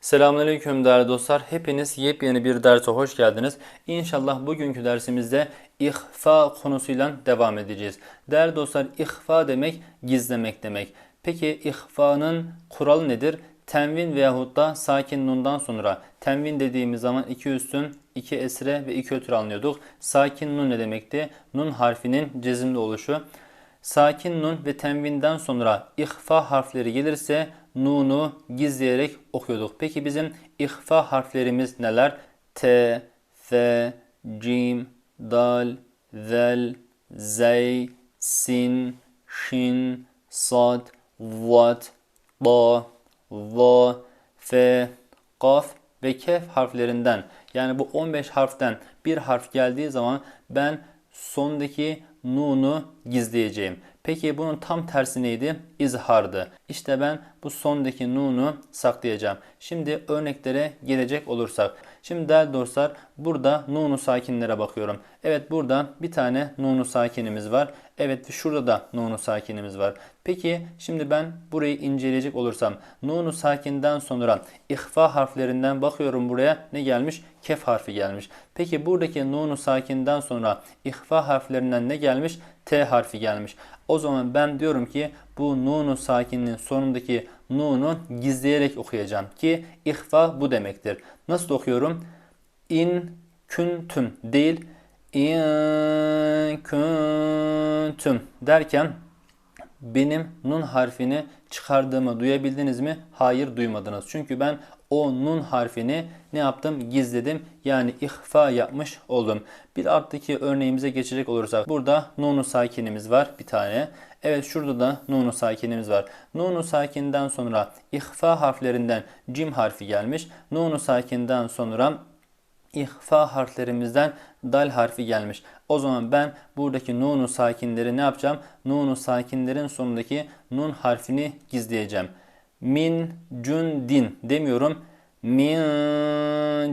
Selamünaleyküm değerli dostlar. Hepiniz yepyeni bir derse hoş geldiniz. İnşallah bugünkü dersimizde ihfa konusuyla devam edeceğiz. Değerli dostlar ihfa demek gizlemek demek. Peki ihfanın kuralı nedir? Tenvin veyahut da sakin nundan sonra tenvin dediğimiz zaman iki üstün, iki esre ve iki ötür anlıyorduk. Sakin nun ne demekti? Nun harfinin cezimli oluşu. Sakin nun ve tenvinden sonra ihfa harfleri gelirse nunu gizleyerek okuyorduk. Peki bizim ihfa harflerimiz neler? T, F, Cim, Dal, Zel, Zey, Sin, Şin, Sad, Vat, Ba, Va, F, Kaf ve Kef harflerinden yani bu 15 harften bir harf geldiği zaman ben sondaki nunu gizleyeceğim. Peki bunun tam tersi neydi? İzhardı. İşte ben bu sondaki nunu saklayacağım. Şimdi örneklere gelecek olursak. Şimdi değerli dostlar burada nunu sakinlere bakıyorum. Evet burada bir tane nunu sakinimiz var. Evet şurada da nunu sakinimiz var. Peki şimdi ben burayı inceleyecek olursam nunu sakinden sonra ihfa harflerinden bakıyorum buraya ne gelmiş? Kef harfi gelmiş. Peki buradaki nunu sakinden sonra ihfa harflerinden ne gelmiş? T harfi gelmiş. O zaman ben diyorum ki bu nunu sakinin sonundaki nunu gizleyerek okuyacağım ki ihfa bu demektir. Nasıl okuyorum? İn küntüm değil in küntüm derken benim nun harfini çıkardığımı duyabildiniz mi? Hayır duymadınız. Çünkü ben o nun harfini ne yaptım? Gizledim. Yani ihfa yapmış oldum. Bir alttaki örneğimize geçecek olursak burada nunu sakinimiz var bir tane. Evet şurada da nunu sakinimiz var. Nunu sakinden sonra ihfa harflerinden cim harfi gelmiş. Nunu sakinden sonra ihfa harflerimizden dal harfi gelmiş. O zaman ben buradaki nunu sakinleri ne yapacağım? Nunu sakinlerin sonundaki nun harfini gizleyeceğim. Min cündin demiyorum. Min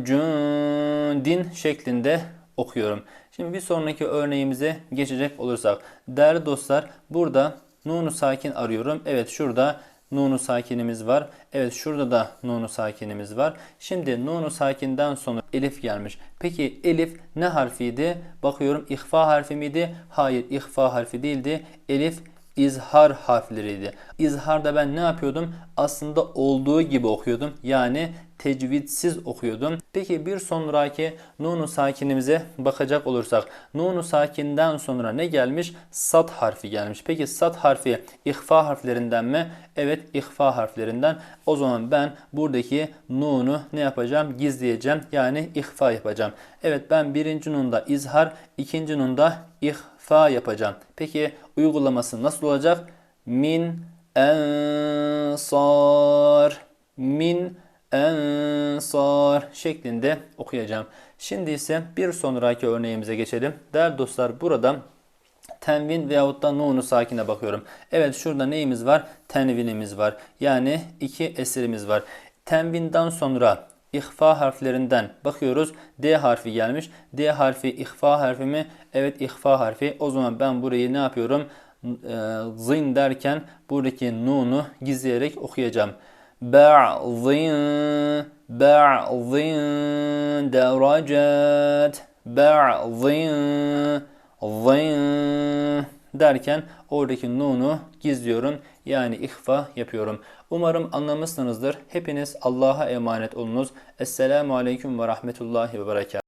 cündin şeklinde okuyorum. Şimdi bir sonraki örneğimize geçecek olursak. Değerli dostlar burada nunu sakin arıyorum. Evet şurada nunu sakinimiz var. Evet şurada da nunu sakinimiz var. Şimdi nunu sakinden sonra elif gelmiş. Peki elif ne harfiydi? Bakıyorum ihfa harfi miydi? Hayır ihfa harfi değildi. Elif izhar harfleriydi. İzharda ben ne yapıyordum? Aslında olduğu gibi okuyordum. Yani tecvidsiz okuyordum. Peki bir sonraki nunu sakinimize bakacak olursak nunu sakinden sonra ne gelmiş? Sat harfi gelmiş. Peki sat harfi ihfa harflerinden mi? Evet ihfa harflerinden. O zaman ben buradaki nunu ne yapacağım? Gizleyeceğim. Yani ihfa yapacağım. Evet ben birinci nunda izhar, ikinci nunda ihfa yapacağım. Peki uygulaması nasıl olacak? Min ensar min ensar şeklinde okuyacağım. Şimdi ise bir sonraki örneğimize geçelim. Değerli dostlar burada tenvin veyahut da nunu sakine bakıyorum. Evet şurada neyimiz var? Tenvinimiz var. Yani iki esirimiz var. Tenvinden sonra ihfa harflerinden bakıyoruz. D harfi gelmiş. D harfi ihfa harfi mi? Evet ihfa harfi. O zaman ben burayı ne yapıyorum? Zin derken buradaki nunu gizleyerek okuyacağım. Ba'zin ba'zin derecat ba'zin zin derken oradaki nunu gizliyorum. Yani ihfa yapıyorum. Umarım anlamışsınızdır. Hepiniz Allah'a emanet olunuz. Esselamu Aleyküm ve Rahmetullahi ve Berekat.